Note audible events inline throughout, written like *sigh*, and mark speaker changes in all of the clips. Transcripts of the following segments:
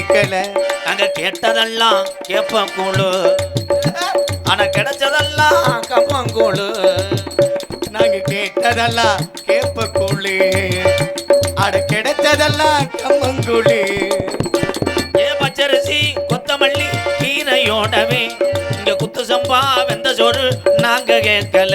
Speaker 1: கேட்கல.
Speaker 2: நாங்க கேட்டதெல்லாம் கேப்பக்கூழு ஆனா கிடைச்சதெல்லாம் கம்மங்கூழு
Speaker 1: நாங்க கேட்டதெல்லாம் கேப்ப கூழு அட கிடைச்சதெல்லாம் கம்மங்குழி
Speaker 2: ஏ பச்சரிசி கொத்தமல்லி கீரையோடவே இங்க குத்து சம்பா வெந்த சோறு நாங்க கேட்கல.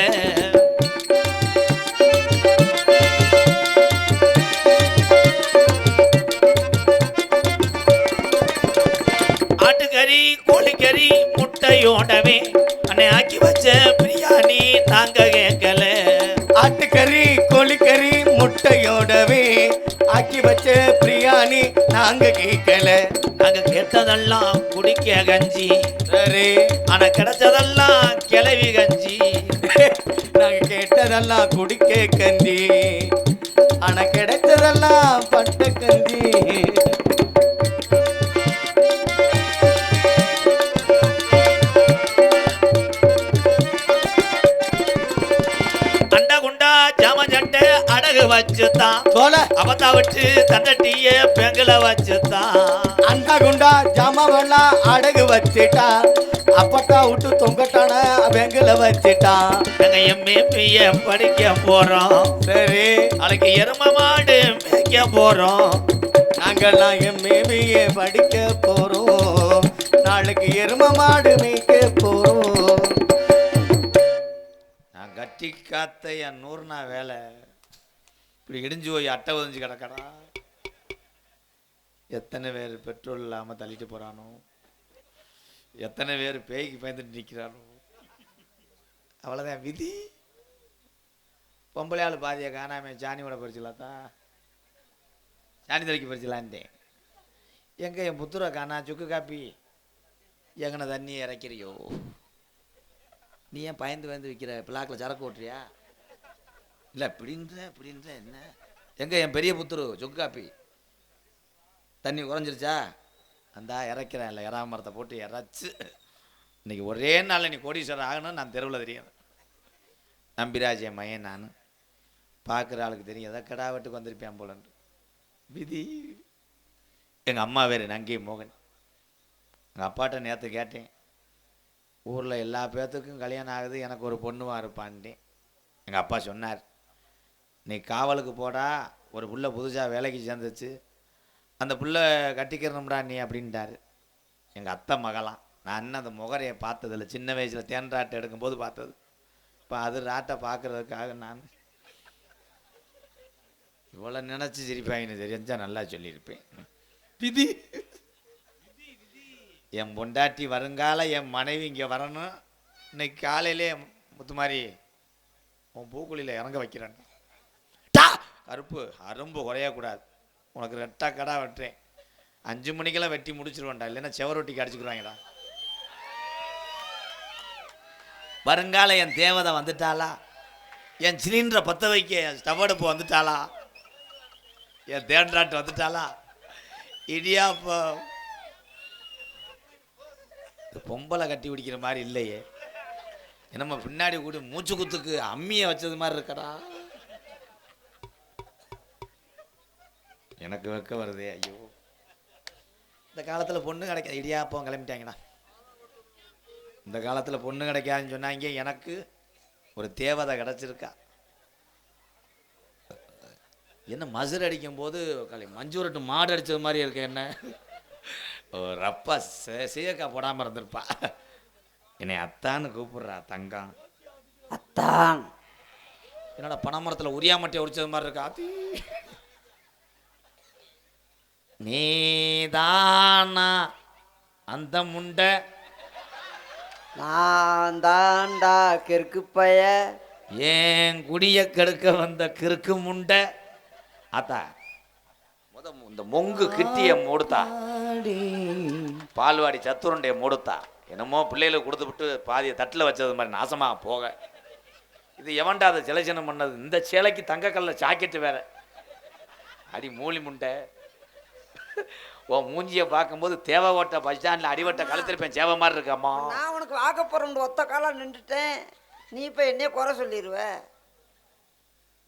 Speaker 2: ஆக்கி வச்ச பிரியாணி நாங்க கேட்கல.
Speaker 1: ஆட்டுக்கறி கோழிக்கறி முட்டையோடவே ஆக்கி வச்ச பிரியாணி நாங்க கேட்கல.
Speaker 2: நாங்க கேட்டதெல்லாம் குடிக்க கஞ்சி.
Speaker 1: சரி.
Speaker 2: ஆனா கிடைச்சதெல்லாம் கிளவி கஞ்சி. *laughs*
Speaker 1: நாங்க கேட்டதெல்லாம் குடிக்க கஞ்சி. ஆனா கிடைச்சதெல்லாம் பட்ட கஞ்சி.
Speaker 2: வச்சுதான்
Speaker 1: போல.
Speaker 2: அவத்தா விட்டு தண்டட்டிய பெங்கல வச்சுதான்
Speaker 1: அந்த குண்டா ஜாமாவெல்லாம் அடகு வச்சிட்டா அப்பட்டா விட்டு தொங்கட்டான வெங்கல வச்சிட்டான்.
Speaker 2: நாங்க எம்ஏபிய படிக்க போறோம்.
Speaker 1: சரி.
Speaker 2: நாளைக்கு எரும மாடு மேய்க்க போறோம்.
Speaker 1: நாங்கெல்லாம் எம்ஏபிஏ படிக்க போறோம். நாளைக்கு எரும மாடு மேய்க்க போறோம்.
Speaker 2: நான் கட்டி காத்த என் நூறுனா வேலை. இப்படி இடிஞ்சு போய் அட்டை உதஞ்சு கிடக்கடா. எத்தனை பேர் பெட்ரோல் இல்லாமல் தள்ளிட்டு போகிறானோ எத்தனை பேர் பேய்க்கு பயந்துட்டு நிற்கிறானோ அவ்வளோதான் விதி. பொம்பளை ஆள் பாதியை காணாம சாணியோட பறிச்சலாத்தா சாணி தெளிக்க பறிச்சலான்ட்டேன் எங்கே என் புத்துரை காணா? சுக்கு காப்பி. எங்கன தண்ணி இறக்கிறியோ? நீ ஏன் பயந்து பயந்து விற்கிற பிளாக்கில் சரக்கு ஓட்டுறியா? இல்லை இப்படின்ற இப்படின்ற என்ன? எங்கே என் பெரிய புத்துரு சொக்கு காப்பி தண்ணி குறைஞ்சிருச்சா? அந்தா இறக்கிறேன். இல்லை இறா மரத்தை போட்டு இறச்சு. இன்னைக்கு ஒரே நாளில் நீ கோடீஸ்வரர் ஆகணும்னு நான் தெருவில் தெரியும். நம்பிராஜ் என் மையன் நான். பார்க்குற ஆளுக்கு தெரியும். ஏதோ கடா வெட்டுக்கு வந்திருப்பேன் போலன்ட்டு விதி. எங்கள் அம்மா வேறு நங்கி மோகன். எங்கள் அப்பாட்ட நேற்று கேட்டேன். ஊரில் எல்லா பேர்த்துக்கும் கல்யாணம் ஆகுது. எனக்கு ஒரு பொண்ணுவா இருப்பான்ட்டேன் எங்கள் அப்பா சொன்னார் நீ காவலுக்கு போடா ஒரு புள்ள புதுசாக வேலைக்கு சேர்ந்துச்சு. அந்த புள்ள கட்டிக்கிறணும்டா நீ அப்படின்ட்டாரு. எங்கள் அத்தை மகளாம். நான் அந்த முகரையை பார்த்ததில்ல. சின்ன வயசில் தேன் ராட்டை எடுக்கும்போது பார்த்தது. இப்போ அது ராட்டை பார்க்கறதுக்காக நான் இவ்வளோ நினச்சி சிரிப்பாங்கன்னு தெரிஞ்சா நல்லா சொல்லியிருப்பேன். விதி. என் பொண்டாட்டி வருங்கால என் மனைவி இங்கே வரணும். இன்னைக்கு காலையிலே முத்துமாரி உன் பூக்குழியில் இறங்க வைக்கிறேன்! கருப்பு அரும்பு குறையக்கூடாது உனக்கு ரெட்டா கடா வெட்டுறேன். அஞ்சு மணிக்கெல்லாம் வெட்டி முடிச்சிருவேன்டா. இல்லைன்னா செவரொட்டிக்கு அடிச்சுக்கிடுவாங்கடா வருங்கால என் தேவதை வந்துட்டாளா? என் சிலிண்டரை பற்ற வைக்க என் ஸ்டவடுப்பு வந்துட்டாளா? என் தேன்றாட்டு வந்துட்டாளா? இடியாப்பம். பொம்பளை கட்டி பிடிக்கிற மாதிரி இல்லையே. என்னம்மா பின்னாடி கூட மூச்சு குத்துக்கு அம்மியை வச்சது மாதிரி இருக்கடா. எனக்கு வெக்க வருதே ஐயோ. இந்த காலத்தில் பொண்ணு கிடைக்க இடியாப்பம் கிளம்பிட்டாங்கடா. இந்த காலத்தில் பொண்ணு கிடைக்காதுன்னு சொன்னாங்க எனக்கு ஒரு தேவதை கிடச்சிருக்கா. என்ன மசுர் அடிக்கும் போது கலை மஞ்சூரட்டு மாடு அடிச்சது மாதிரி இருக்கு என்ன? ஓ ரப்பா சீயக்கா போடாமல் இருந்திருப்பா. என்னை அத்தான்னு கூப்பிடுறா தங்கம்.
Speaker 3: அத்தான்.
Speaker 2: என்னோட பனைமரத்தில் உரியாமட்டை உரிச்சது மாதிரி இருக்கா. நீதானா? அந்த முண்டை
Speaker 3: நான் தாண்டா கிறுக்கு பைய
Speaker 2: ஏன் குடிய கெடுக்க வந்த கிறுக்கு முண்டை ஆத்தா முத இந்த மொங்கு கிட்டிய மூடுத்தா. பால்வாடி சத்துருண்டைய மூடுத்தா. என்னமோ பிள்ளைகளுக்கு கொடுத்து விட்டு பாதியை தட்டில் வச்சது மாதிரி நாசமா போக. இது எவன்டா அதை செலச்சனம் பண்ணது? இந்த சேலைக்கு தங்கக்கல்ல ஜாக்கெட்டு வேற. அடி மூலி முண்டை *laughs* உன் மூஞ்சியை பார்க்கும்போது தேவை ஓட்ட பஸ் ஸ்டாண்டில் அடிவட்ட கழுத்திருப்பேன். சேவை மாதிரி இருக்காம்மா
Speaker 3: நான் உனக்கு வாக்க போறேன் ஒத்த காலம் நின்றுட்டேன். நீ இப்ப என்னைய குறை சொல்லிடுவ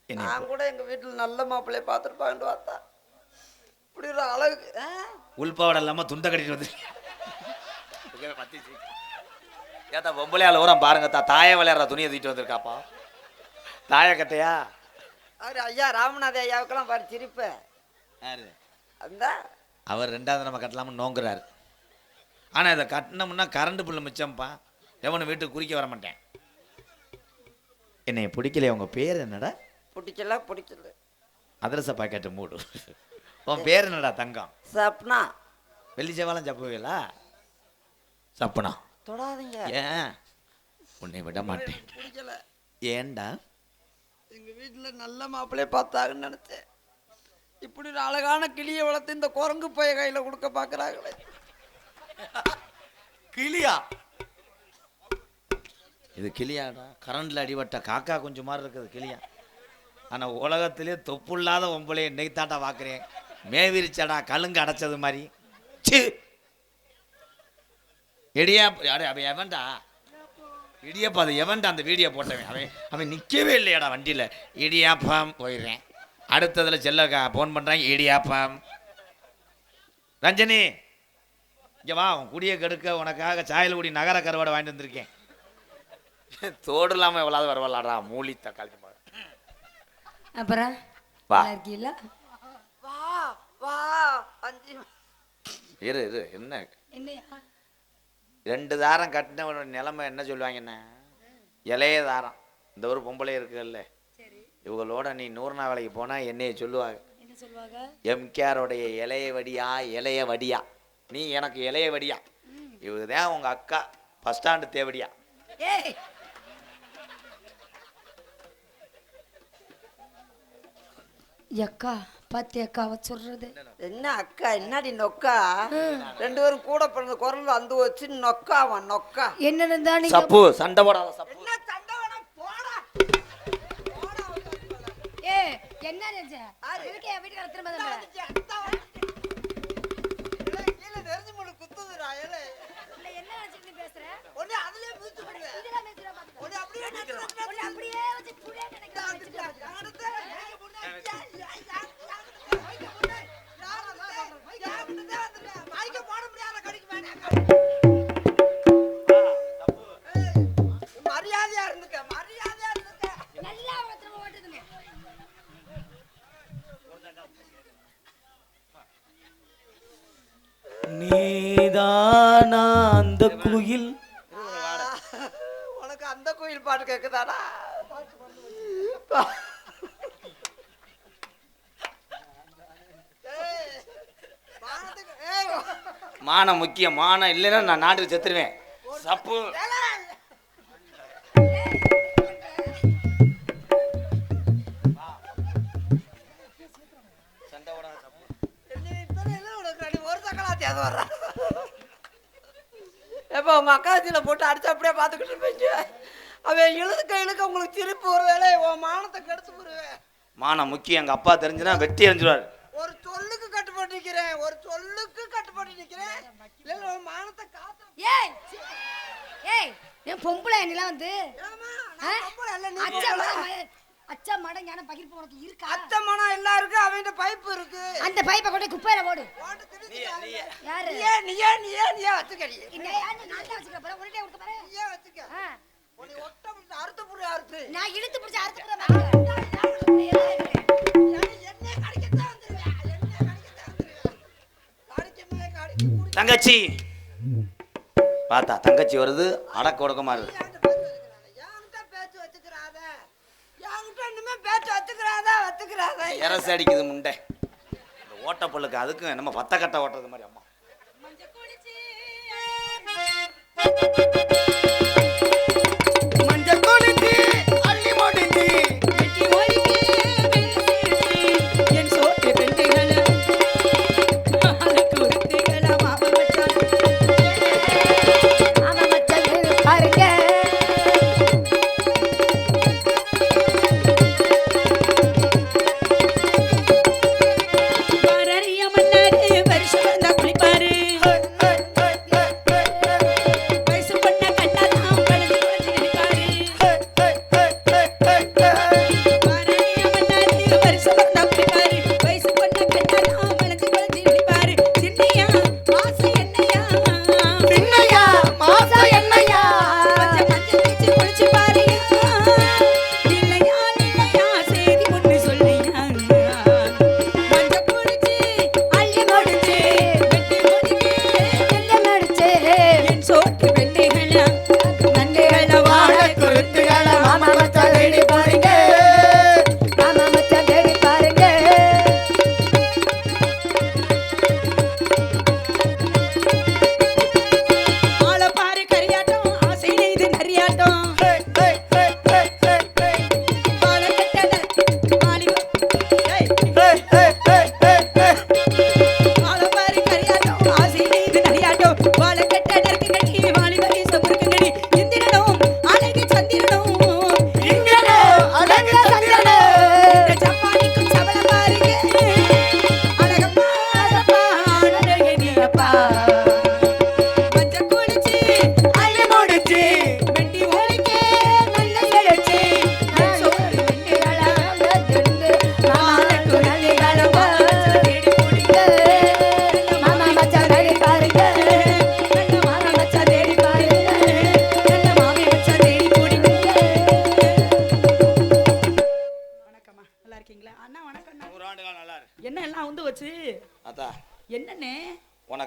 Speaker 3: நான் கூட எங்க வீட்டுல நல்ல மாப்பிள்ளைய பார்த்துருப்பாங்கன்னு பார்த்தா. இப்படி ஒரு ஆ?
Speaker 2: உள்பாவடை இல்லாமல் துண்டை கட்டிட்டு வந்து ஏத்தா பொம்பளையால் ஊரம் பாருங்க தா தாயை விளையாடுற துணியை தூக்கிட்டு வந்திருக்காப்பா. தாய கட்டையா?
Speaker 3: அவர் ஐயா ராமநாத ஐயாவுக்கெல்லாம் பாரு சிரிப்பு.
Speaker 2: யாரு?
Speaker 3: அந்த
Speaker 2: அவர் ரெண்டாவது நம்ம கட்டலாம்னு நோங்குறாரு. ஆனால் இதை கட்டினோம்னா கரண்ட் பில்லு மிச்சம்ப்பா. எவனும் வீட்டுக்கு குறிக்க வர மாட்டேன். என்னை பிடிக்கல உங்கள் பேர் என்னடா?
Speaker 3: பிடிக்கல பிடிக்கல.
Speaker 2: அதிரச பாக்கெட்டு மூடு. உன் பேர் என்னடா தங்கம்?
Speaker 3: சப்னா.
Speaker 2: வெள்ளி செவ்வாலம் சப்புவீங்களா? சப்புனா.
Speaker 3: தொடாதீங்க.
Speaker 2: ஏன்? உன்னை விட மாட்டேன்.
Speaker 3: பிடிக்கல.
Speaker 2: ஏன்டா?
Speaker 3: எங்க வீட்டுல நல்ல மாப்பிள்ளைய பார்த்தாங்கன்னு நினைச்சேன். இப்படி ஒரு அழகான கிளியை வளர்த்து இந்த குரங்கு பைய கையில கொடுக்க பாக்குறாங்களே.
Speaker 2: கிளியா? இது கிளியாடா கரண்ட்ல அடிபட்ட காக்கா கொஞ்சம் மாதிரி இருக்குது கிளியா. ஆனா உலகத்திலே தொப்புள்ளாத ஒம்பளை இன்னைக்கு தாட்டா பார்க்குறேன் மேவிரிச்சடா கழுங்கு அடைச்சது மாதிரி. சி! இடியா அடே அவன் எவன்டா? இடியப்பா அது எவன்டா அந்த வீடியோ போட்டவன்? அவன் அவன் நிற்கவே இல்லையாடா வண்டியில். இடியாப்பம் போயிடுறேன். அடுத்ததில் செல்லக்கா ஃபோன் பண்ணுறாங்க இடியாப்பம் ரஞ்சனி இங்கே வா உன் குடியை கெடுக்க உனக்காக சாயல்குடி நகர கருவாடை வாங்கிட்டு வந்திருக்கேன். தோடு இல்லாமல் எவ்வளவு வரவலாடா மூலி தக்காளி.
Speaker 4: அப்புறம்
Speaker 2: வா.
Speaker 4: இருக்கீங்களா?
Speaker 3: வா வா அஞ்சு
Speaker 2: இரு இரு என்ன?
Speaker 4: என்னையா?
Speaker 2: ரெண்டு தாரம் கட்டின நிலைமை என்ன சொல்லுவாங்கன்னா இளைய தாரம். இந்த ஒரு பொம்பளை இருக்குல்ல. இவங்களோட நீ நூறுநா வேலைக்கு போனால் என்னைய சொல்லுவாங்க.
Speaker 4: என்ன சொல்லுவாங்க?
Speaker 2: எம்கேரோடைய இளைய வடியா இளைய வடியா. நீ எனக்கு இளைய வடியா. இவங்க தான் உங்கள் அக்கா. பஸ் ஸ்டாண்டு தேவடியா.
Speaker 4: அக்கா பாத்தி அக்கா அவ சொல்றது.
Speaker 3: என்ன அக்கா என்னடி நொக்கா? ரெண்டு பேரும் கூட பிறந்த குரல் வந்து வச்சு நொக்கா அவன் நொக்கா.
Speaker 4: என்ன இருந்தா நீங்க
Speaker 2: சப்பு சண்டை போடாத சப்பு.
Speaker 3: என்ன
Speaker 4: நினைச்ச? எதுக்கு என் வீட்டுக்கு திரும்ப
Speaker 3: கீழே நெறிஞ்சு முடி குத்துதுடா ஏலே.
Speaker 4: இல்ல என்ன நினைச்சிட்டு நீ பேசுற?
Speaker 3: ஒண்ணு அதுலயே
Speaker 4: இதெல்லாம் பேசுற பாத்துக்க
Speaker 3: ஒண்ணு அப்படியே
Speaker 4: அப்படியே வச்சு புளியா நினைக்கிறேன் வச்சுக்கலாம்
Speaker 3: அடுத்து நீங்க முன்னாடி போட முடியாத கடிக்கு வேணாம். மரியாதையா இருந்துக்க மரியாதையா இருந்துக்க
Speaker 4: நல்லா அவனை திரும்ப ஓட்டுதுமே
Speaker 1: நீதானா அந்த குயில்?
Speaker 3: உனக்கு அந்த கோயில் பாட்டு கேக்குதாடா?
Speaker 2: மானம் முக்கியம் மானம் இல்லைன்னா நான் நாட்டுக்கு செத்துருவேன். சப்பு.
Speaker 3: அக்காச்சியில போட்டு அடிச்சு அப்படியே பார்த்துக்கிட்டு போயிட்டு அவன் இழுதுக்க இழுக்க உங்களுக்கு திருப்பி ஒரு வேலை உன் மானத்தை கெடுத்து போடுவேன்
Speaker 2: மானம் முக்கியம். எங்கள் அப்பா தெரிஞ்சுனா வெட்டி எறிஞ்சிருவார்.
Speaker 3: ஒரு சொல்லுக்கு கட்டுப்பட்டு நிக்கிறேன். ஒரு சொல்லுக்கு கட்டுப்பட்டு நிக்கிறேன். இல்ல உன் மானத்தை காத்து
Speaker 4: ஏய் ஏய் என் பொம்பளை என்னலாம் வந்து
Speaker 3: ஏம்மா,
Speaker 4: ஆ?
Speaker 3: நான் பொம்பளை இல்ல, நீ
Speaker 4: அச்சா
Speaker 3: பொம்பளை.
Speaker 4: மடம் அச்சா மடம் ஞான பகிர்ப்பு உனக்கு இருக்கா?
Speaker 3: அத்தை மனம் எல்லாருக்கும் அவன்கிட்ட பைப்பு இருக்கு.
Speaker 4: அந்த பைப்பை கொண்டு குப்பையில போடு. யாரு?
Speaker 3: நீயே நீயே நீயே நீயே வச்சுக்கடி
Speaker 4: என்ன யாரு? நான் தான் வச்சுக்கிறேன் பாரு உன்கிட்ட கொடுத்த பாரு
Speaker 3: நீயே வச்சுக்க.
Speaker 4: ஆ,
Speaker 3: உன்னை ஒட்ட பிடிச்சு அறுத்து புடி அறுத்து.
Speaker 4: நான் இழுத்து பிடிச்சி அறுத்து போட
Speaker 3: கடிக்க
Speaker 2: தங்கச்சி. பார்த்தா தங்கச்சி வருது. அடக்க ஒடுக்கமா இருக்கு
Speaker 3: என்கிட்ட பேச்சு வச்சுக்கிறாத என்கிட்ட இனிமே பேச்சு
Speaker 2: எரசு அடிக்குது முண்டை. இந்த ஓட்டப்பல்லுக்கு அதுக்கும் நம்ம பத்த கட்டை ஓட்டுறது மாதிரி அம்மா.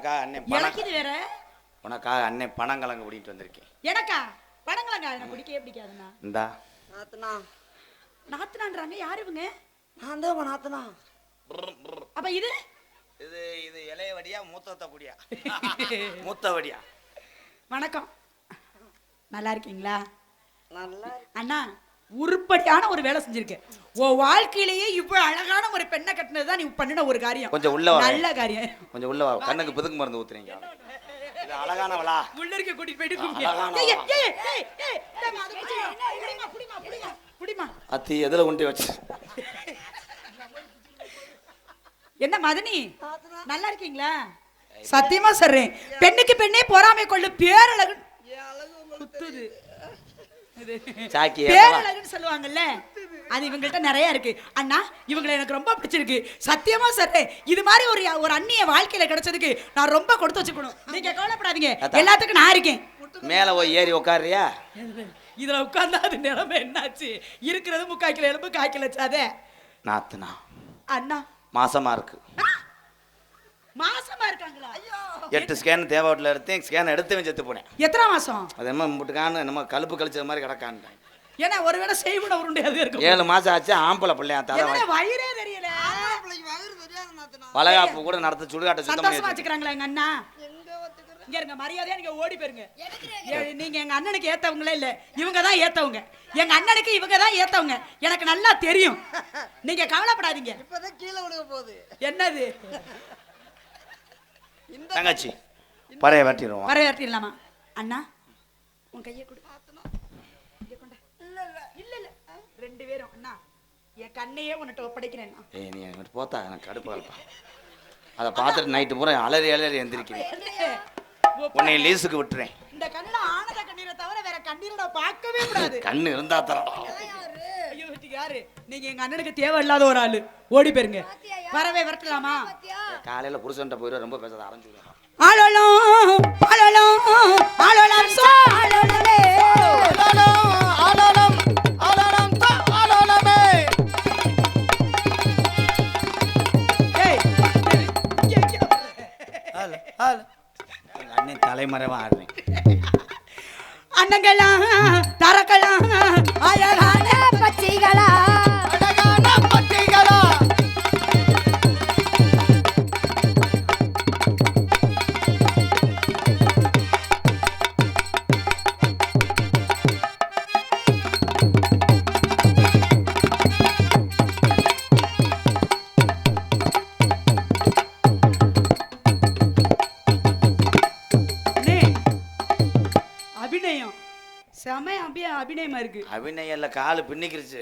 Speaker 2: உனக்காக அண்ணன் பணம்
Speaker 5: வேற?
Speaker 2: உனக்காக அண்ணன் பணங்கிழங்கு பிடிக்கிட்டு வந்திருக்கேன்.
Speaker 5: எனக்கா? படங்களாங்க எனக்கு பிடிக்கவே பிடிக்காதுண்ணா.
Speaker 2: இந்தா.
Speaker 3: நாத்தனா.
Speaker 5: நாத்துனான்றாங்க யாரு இவங்க?
Speaker 3: நான் தான் நாத்தனா.
Speaker 5: அப்ப இது?
Speaker 2: இது இது இளைய வடியா மூத்த வடியா *laughs* மூத்த வடியா.
Speaker 5: வணக்கம். நல்லா இருக்கீங்களா?
Speaker 3: நல்லா
Speaker 5: அண்ணா உருப்படியான ஒரு வேலை செஞ்சிருக்க உன் வாழ்க்கையிலேயே இவ்வளவு அழகான ஒரு பெண்ணை கட்டினது தான் நீ பண்ணின ஒரு காரியம்
Speaker 2: கொஞ்சம் உள்ள வா.
Speaker 5: நல்ல காரியம்
Speaker 2: கொஞ்சம் உள்ள வா கண்ணுக்கு புதுக்கு மருந்து ஊத்துறீங்க இது அழகானவளா
Speaker 5: உள்ள இருக்க கூட்டிட்டு போயிட்டு
Speaker 2: அழகான
Speaker 5: ஏய், ஏய், ஏய், ஏய், ஏய், இந்தாம்மா, அதை பிடிச்சிக்கோ. புடிம்மா, புடிம்மா, புடிம்மா, புடிம்மா.
Speaker 2: அத்தி எதுல உண்டி வச்சு
Speaker 5: என்ன மதனி நல்லா இருக்கீங்களா சத்தியமா சொல்றேன் பெண்ணுக்கு பெண்ணே பொறாமை கொள்ளு பேரழகு குத்துது.
Speaker 2: சாக்கி?
Speaker 5: பேரழகுன்னு சொல்லுவாங்கல்ல. அது இவங்கள்ட்ட நிறைய இருக்கு. அண்ணா இவங்களை எனக்கு ரொம்ப பிடிச்சிருக்கு. சத்தியமா சொல்றேன். இது மாதிரி ஒரு ஒரு அண்ணிய வாழ்க்கையில கிடைச்சதுக்கு நான் ரொம்ப கொடுத்து வச்சுக்கணும். நீங்க கவலைப்படாதீங்க. எல்லாத்துக்கும் நான் இருக்கேன்.
Speaker 2: மேல போய் ஏறி உட்காருறியா
Speaker 5: இதுல உட்கார்ந்தா அது நிலைமை என்னாச்சு? இருக்கிறது முக்கால் கிலோ எலும்பு கால் கிலோ சாதே
Speaker 2: நாத்துனா.
Speaker 5: அண்ணா.
Speaker 2: மாசமா இருக்கு.
Speaker 5: மாசமா இருக்காங்களா?
Speaker 2: எட்டு ஸ்கேன் தேவாட்டில் எடுத்தேன் ஸ்கேன் எடுத்து செத்து போனேன்.
Speaker 5: எத்தனை மாசம்?
Speaker 2: அது என்ன முட்டுக்கான்னு என்னமோ கழுப்பு கழிச்சது மாதிரி கிடக்கான்ட்டேன்
Speaker 5: ஏன்னா ஒருவேளை செய்விட உருண்டையாவே இருக்கும்.
Speaker 2: ஏழு மாசம் ஆச்சு ஆம்பளை பிள்ளையா தலை
Speaker 5: வயிறே தெரியல.
Speaker 2: வளகாப்பு கூட நடத்த சுடுகாட்டை சுத்தம்
Speaker 5: வச்சுக்கிறாங்களா எங்க அண்ணா? இங்க இருங்க மரியாதையா நீங்க ஓடி போயிருங்க. ஏ, நீங்க எங்க அண்ணனுக்கு ஏத்தவங்களே இல்ல இவங்க தான் ஏத்தவங்க. எங்க அண்ணனுக்கு இவங்க தான் ஏத்தவங்க. எனக்கு நல்லா தெரியும். நீங்க கவலைப்படாதீங்க.
Speaker 3: இப்பதான் கீழே விழுக போகுது.
Speaker 5: என்னது?
Speaker 2: தங்கச்சி பறைய வெட்டிடுவோம்.
Speaker 5: வரவேற்றிடலாமா அண்ணா உன் கையை கொடு. இங்க கொண்டா.
Speaker 3: இல்ல இல்ல
Speaker 5: இல்ல இல்ல. ரெண்டு பேரும் அண்ணா என் கண்ணையே உன்கிட்ட ஒப்படைக்கிறேன்.
Speaker 2: ஏய் நீ எனக்கு போத்தா எனக்கு கடுப்பு கலப்பா அதை பார்த்துட்டு நைட்டு பூரா அலறி அலறி எந்திரிக்கிறேன். உன்னை லீஸுக்கு விட்டுறேன்.
Speaker 5: இந்த கண்ணுல ஆனந்த கண்ணீரை தவிர வேற கண்ணீரை பார்க்கவே *laughs* கூடாது.
Speaker 2: கண்ணு இருந்தா தரம்.
Speaker 5: ஐயோ யாரு? நீங்க எங்க அண்ணனுக்கு தேவையில்லாத ஒரு ஆளு. ஓடி போயிருங்க. வரவே வரட்டலாமா?
Speaker 2: காலையில புருஷன்ட்ட போயிடும் ரொம்ப பேசாத ஆரம்பிச்சு
Speaker 5: ஆளோளம் ஆளோளம் ஆளோளம் சோ ஆளோளமே ஏய் இங்க, இங்க.
Speaker 2: அண்ணன் தலைமறைவா ஆடுறேன்
Speaker 5: அண்ணங்களாம் தரக்கலாம் அழகான
Speaker 2: அபிநயல்ல காலு பின்னிக்கிருச்சு.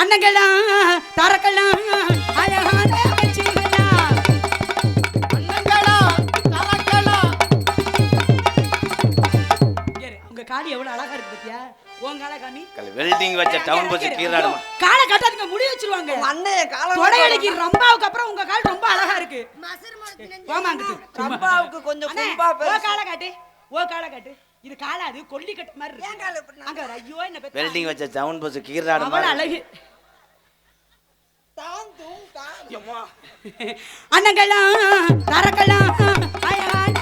Speaker 5: அண்ணங்களாம் தரக்கலாம் அழகான காடி எவ்வளவு அழகா இருக்கு பாத்தியா? உன் காலை காமி
Speaker 2: வெல்டிங் வச்ச டவுன் பஸ் கீழாடுமா
Speaker 5: காலை காட்டாதீங்க முடி வச்சிருவாங்க.
Speaker 3: உங்க அண்ணன் காலம்
Speaker 5: தொடையடிக்கு ரம்பாவுக்கு அப்புறம் உங்க கால் ரொம்ப அழகா இருக்கு. வாமாங்கிட்டு
Speaker 3: ரம்பாவுக்கு கொஞ்சம்.
Speaker 5: காலை காட்டு ஓ காலை காட்டு. இது காலாது கொல்லி கட்டு மாதிரி
Speaker 3: ஏன் காலை இப்படி
Speaker 5: அங்க வர, ஐயோ என்ன பெத்த
Speaker 2: வெல்டிங் வச்ச டவுன் பஸ் கீழாடு
Speaker 5: அவள அழகு.
Speaker 3: தான் தூம் தான்
Speaker 5: அண்ணங்களாம் தரக்கலாம் அழகான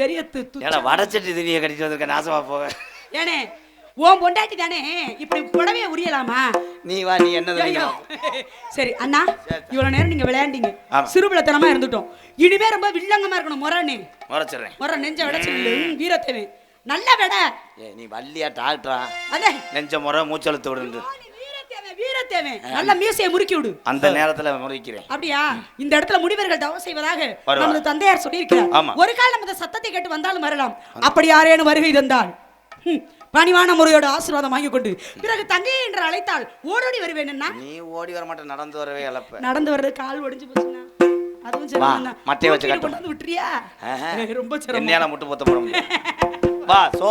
Speaker 5: பெரிய
Speaker 2: ஏடா வடச்சட்டி திணியை கட்டிட்டு வந்திருக்க நாசமா போக
Speaker 5: ஏனே உன் பொண்டாட்டி தானே இப்படி புடவைய உரியலாமா?
Speaker 2: நீ வா நீ என்ன
Speaker 5: சரி அண்ணா இவ்வளவு நேரம் நீங்க விளையாண்டீங்க. சிறுபிளத்தனமா இருந்துட்டோம். இனிமே ரொம்ப வில்லங்கமா இருக்கணும் முரணே
Speaker 2: முறைச்சிடுறேன்
Speaker 5: முறை நெஞ்ச விடச்சு வீரத்தேவே நல்ல விட.
Speaker 2: ஏ நீ வள்ளியா டாக்டரா
Speaker 5: அதே
Speaker 2: நெஞ்ச முறை மூச்செழுத்து விடுந்து
Speaker 5: வீரத்தேவை வீரத்தேவை நல்ல மீசையை முறுக்கி விடு
Speaker 2: அந்த நேரத்துல முறைக்கிறேன்.
Speaker 5: அப்படியா? இந்த இடத்துல முனிவர்கள் தவம் செய்வதாக. நமது தந்தையார் சொல்லியிருக்கிறார். ஒரு கால் நமது சத்தத்தை கேட்டு வந்தாலும் வரலாம். அப்படி யாரேனும் வருகை தந்தால்? பணிவான முறையோட ஆசீர்வாதம் வாங்கி கொண்டு. பிறகு தங்கை என்று அழைத்தால் ஓடோடி வருவேன்னா
Speaker 2: நீ ஓடி வர மாட்டேன் நடந்து வரவே இழப்ப.
Speaker 5: நடந்து வர்றது கால் ஒடிஞ்சு போச்சுன்னா அதுவும் தான்.
Speaker 2: மட்டையை வச்சு கட்டு.
Speaker 5: கொண்டாந்து விட்டுறியா. ரொம்ப
Speaker 2: என்னையால முட்டு போத்த முடியும் வா சோ